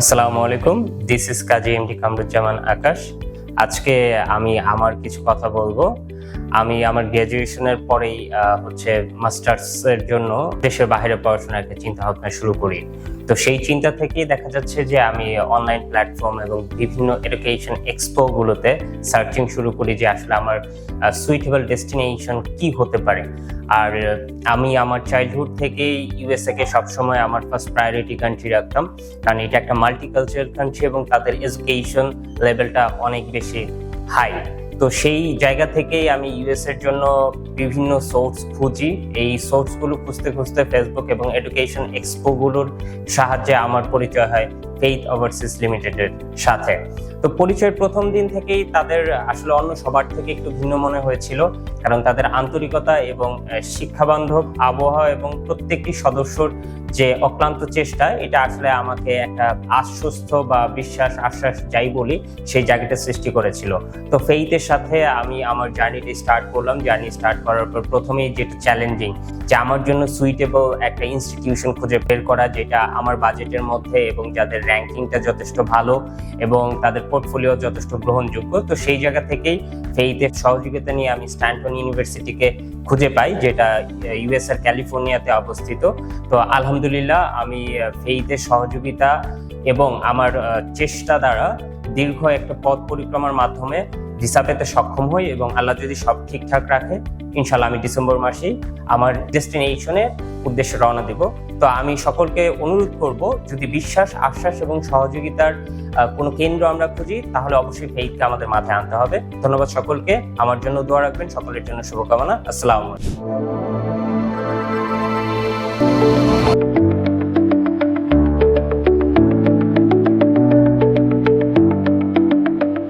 আসসালামু আলাইকুম। This is Kazi MD Kamruzzaman Akash. আজকে আমি আমার কিছু কথা বলব। আমি আমার গ্র্যাজুয়েশনের পরেই হচ্ছে মাস্টার্স এর জন্য দেশের বাইরে পড়াশোনার একটা চিন্তা ভাবনা শুরু করি। তো সেই চিন্তা থেকেই দেখা যাচ্ছে যে আমি অনলাইন প্ল্যাটফর্ম এবং বিভিন্ন এডুকেশন এক্সপো গুলোতে সার্চিং শুরু করি যে আসলে আমার সুইটেবল ডেস্টিনেশন কি হতে পারে। আর আমি আমার চাইল্ডহুড থেকেই ইউএসএ কে সবসময় আমার ফার্স্ট প্রায়োরিটি কান্ট্রি রাখতাম। কারণ এটা একটা মাল্টিকালচারাল কান্ট্রি এবং তাদের এডুকেশন লেভেলটা অনেক বেশি হাই তো সেই জায়গা থেকেই আমি ইউএস এর জন্য বিভিন্ন সোর্স খুঁজি। এই সোর্সগুলো খুঁজতে খুঁজতে ফেসবুক এবং এডুকেশন এক্সপোগুলোর সাহায্যে আমার পরিচয় হয়। ফেইথ ওভারসিজ লিমিটেডের সাথে। তো পরিচয়ের প্রথম দিন থেকেই তাদের আসলে অন্য সবার থেকে একটু ভিন্ন মনে হয়েছিল, কারণ তাদের আন্তরিকতা এবং শিক্ষাবান্ধব, আবহাওয়া এবং প্রত্যেকটি সদস্যর যে অক্লান্ত চেষ্টা, এটা আসলে আমাকে একটা আশ্বস্ত বা বিশ্বাস, আশ্বাস যাই বলি, সেই জায়গাটা সৃষ্টি করেছিল। তো ফেইথের সাথে আমি আমার জার্নিটি স্টার্ট করলাম। জার্নি স্টার্ট করার পর প্রথমেই যেটা চ্যালেঞ্জিং, যে আমার জন্য সুইটেবল একটা ইনস্টিটিউশন খুঁজে বের করা, যেটা আমার বাজেটের মধ্যে এবং যাদের র্যাঙ্কিংটা যথেষ্ট ভালো এবং তাদের পোর্টফোলিও যথেষ্ট গ্রহণযোগ্য। তো সেই জায়গা থেকেই ফেইথের সহযোগিতা নিয়ে আমি স্ট্যান্টন ইউনিভার্সিটিকে খুঁজে পাই, যেটা ইউএস এর ক্যালিফোর্নিয়াতে অবস্থিত। তো আলহামদুলিল্লাহ আমি ফেইথের সহযোগিতা এবং আমার চেষ্টা দ্বারা দীর্ঘ একটা পথ পরিক্রমার মাধ্যমে ভিসা পেতে সক্ষম হই এবং আল্লাহ যদি সব ঠিকঠাক রাখে ইনশাল্লাহ আমি ডিসেম্বর মাসেই আমার ডেস্টিনেশনের উদ্দেশ্যে রওনা দেব। তো আমি সকলকে অনুরোধ করব, যদি বিশ্বাস, আশ্বাস এবং সহযোগিতার কোনো কেন্দ্র আমরা খুঁজি, তাহলে অবশ্যই ফেইথকে আমাদের মাথায় আনতে হবে। ধন্যবাদ সকলকে। আমার জন্য দোয়া রাখবেন। সকলের জন্য শুভকামনা। আসসালামু আলাইকুম।